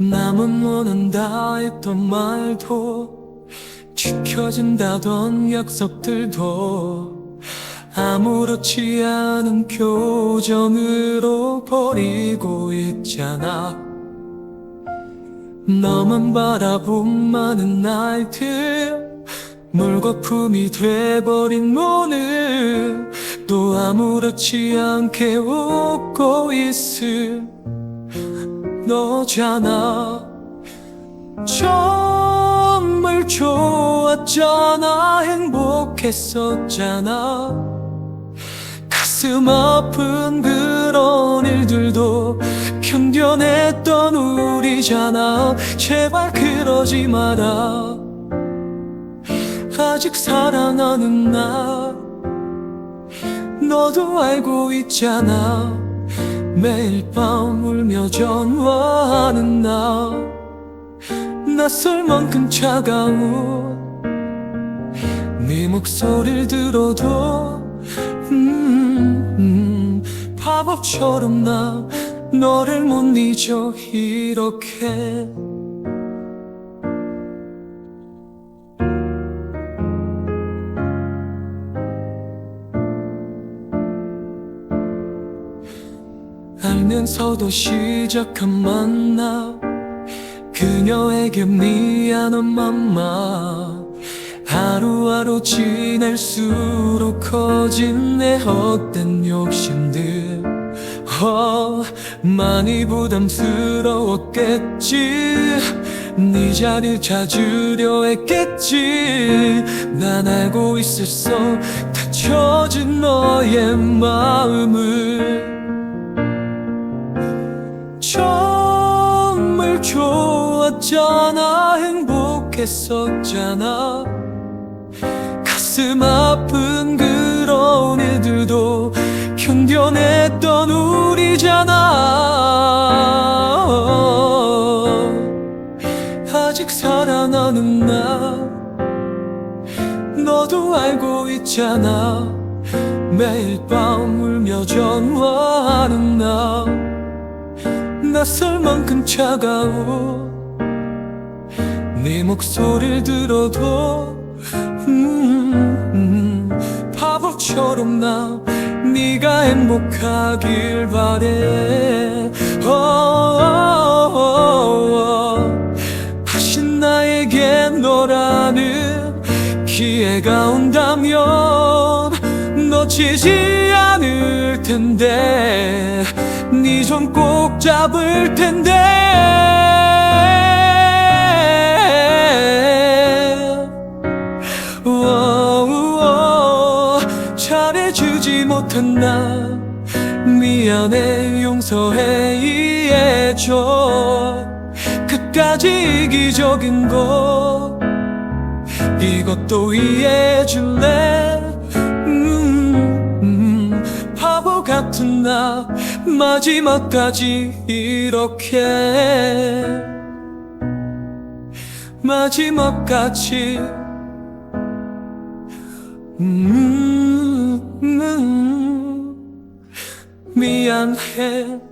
남은 원한다 했던 말도 지켜진다던 약속들도 아무렇지 않은 교정으로 버리고 있잖아. 너만 바라본 많은 날들 물거품이 돼버린 오늘 또 아무렇지 않게 웃고 있을 너잖아. 정말 좋았잖아. 행복했었잖아. 가슴 아픈 그런 일들도 견뎌냈던 우리잖아. 제발 그러지 마라. 아직 사랑하는 나 너도 알고 있잖아 매일 밤 울며 전화하는 나. 낯설 만큼 차가운 네 목소리를 들어도 음, 음, 바보처럼 나 너를 못 잊어 이렇게 알면서도 시작한 만남. 그녀에게 미안한 맘마. 하루하루 지낼수록 커진 내 헛된 욕심들. 어, 많이 부담스러웠겠지. 네 자리를 찾으려 했겠지. 난 알고 있었어. 다쳐진 너의 마음을 좋았잖아 행복했었잖아. 가슴 아픈 그런 일들도 견뎌냈던 우리잖아. 아직 사랑하는 나 너도 알고 있잖아. 매일 밤 울며 전화하는 나 낯설 만큼 차가워 네 목소리를 들어도 음, 음, 바보처럼 나 네가 행복하길 바래 어, 어, 어. 다시 나에게 너라는 기회가 온다면 놓치지 않을 텐데 네 손 꼭 잡을 텐데 주지 못한 나? 미안해 용서해 이해해줘. 끝까지 이기적인 거 이것도 이해해줄래? 음, 음, 바보 같은 나 마지막까지 이렇게 마지막까지. 음, 음, 미안해